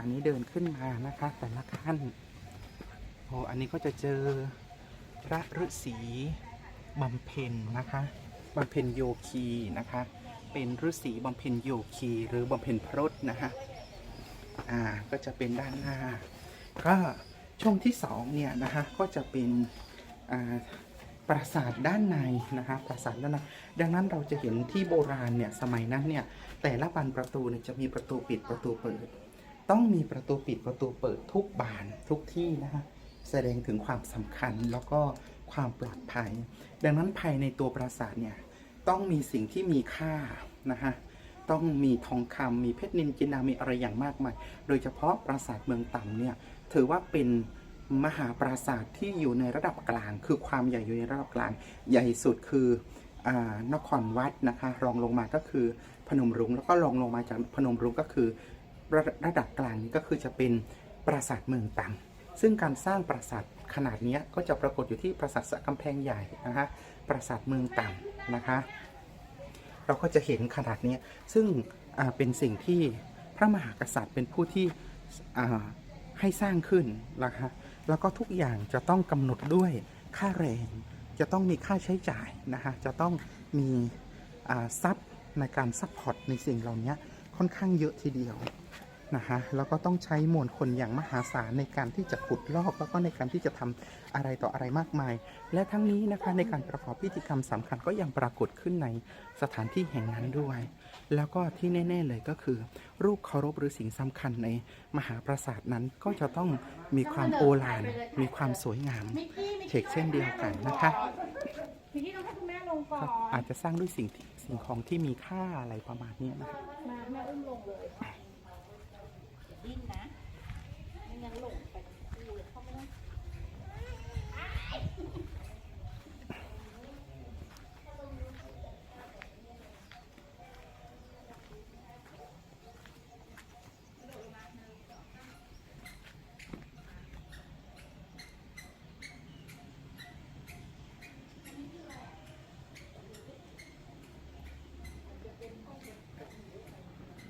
อันนี้เดินขึ้นมานะคะ แต่ละขั้นโอ้อันนี้ก็จะเจอพระฤาษีบำเพ็ญนะคะบำเพ็ญโยคีนะคะ เป็นฤาษีบำเพ็ญโยคีหรือบำเพ็ญพรตนะคะอ่าก็จะเป็นด้านหน้า ก็ช่วงที่สองเนี่ยนะคะก็จะเป็นอ่าปราสาทด้านในนะคะปราสาทด้านในดังนั้นเราจะเห็นที่โบราณเนี่ยสมัยนั้นเนี่ยแต่ละบานประตูเนี่ยจะมีประตูปิดประตูเปิด ต้องมีประตูปิดประตูเปิดทุกบานทุกที่นะคะแสดงถึงความสำคัญแล้วก็ความปลอดภัย ดังนั้นภายในตัวปราสาทเนี่ยต้องมีสิ่งที่มีค่านะคะต้องมีทองคำมีเพชรนินจินดามีอะไรอย่างมากมาย โดยเฉพาะปราสาทเมืองต่ำเนี่ยถือว่าเป็นมหาปราสาทที่อยู่ในระดับกลาง คือความใหญ่อยู่ในระดับกลาง ใหญ่สุดคืออานครวัดนะคะ รองลงมาก็คือพนมรุ้งแล้วก็รองลงมาจากพนมรุ้งก็คือ ระระดับกลางนี้ก็คือจะเป็นปราสาทเมืองต่ำซึ่งการสร้างปราสาทขนาดนี้ก็จะปรากฏอยู่ที่ปราสาทสะกำแพงใหญ่นะคะปราสาทเมืองต่ำนะคะ เราก็จะเห็นขนาดนี้ซึ่งเป็นสิ่งที่พระมหากษัตริย์เป็นผู้ที่ให้สร้างขึ้นนะคะแล้วก็ทุกอย่างจะต้องกำหนดด้วยค่าแรง จะต้องมีค่าใช้จ่ายนะคะจะต้องมีทรัพย์ในการซัพพอร์ตในสิ่งเหล่านี้ค่อนข้างเยอะทีเดียว นะคะแล้วก็ต้องใช้มวลคนอย่างมหาศาลในการที่จะขุดลอกแล้วก็ในการที่จะทำอะไรต่ออะไรมากมาย และทั้งนี้นะคะในการประกอบพิธีกรรมสำคัญก็ยังปรากฏขึ้นในสถานที่แห่งนั้นด้วย แล้วก็ที่แน่ ๆเลยก็คือ รูปเคารพหรือสิ่งสำคัญในมหาปราสาทนั้นก็จะต้องมีความโอฬารมีความสวยงามมิกกี้มิกเช่นเช่นเดียวกันนะคะมิกกี้ต้องให้คุณแม่ลงก่อก็นอาจจะสร้างด้วยสิ่งที่สิ่งของที่มีค่าอะไรประมาณเนี้ยนะคะ ดิ้นนะไม่งั้นหลงไปทั้งคู่เลยเขาไม่ต้อง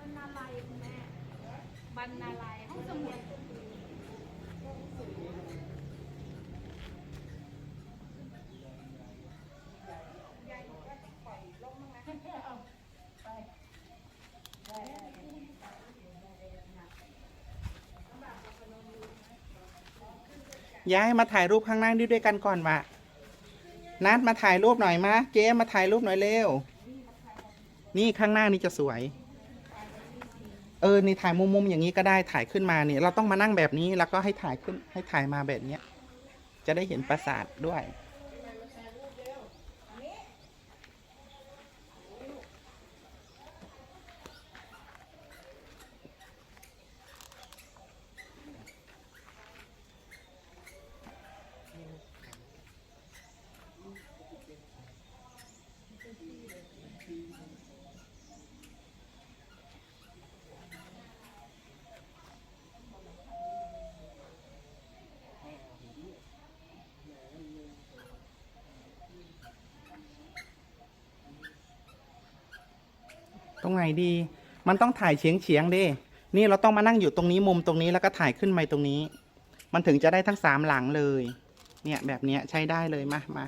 บรรณาลัยคุณแม่บรรณาลัยห้องสมุด ย้ายมาถ่ายรูปข้างหน้าด้วยกันก่อนวะนัดมาถ่ายรูปหน่อยมาเจ๊มาถ่ายรูปหน่อยเร็ว นี่ข้างหน้านี่จะสวย เออนี่ถ่ายมุมๆอย่างนี้ก็ได้ถ่ายขึ้นมาเนี่ยเราต้องมานั่งแบบนี้แล้วก็ให้ถ่ายขึ้นให้ถ่ายมาแบบเนี้ยจะได้เห็นปราสาทด้วย ตรงไหนดี มันต้องถ่ายเฉียงเฉียงๆดินี่เราต้องมานั่งอยู่ตรงนี้มุมตรงนี้แล้วก็ถ่ายขึ้นไปตรงนี้ มันถึงจะได้ทั้งสามหลังเลย เนี่ยแบบเนี้ยใช้ได้เลยมามา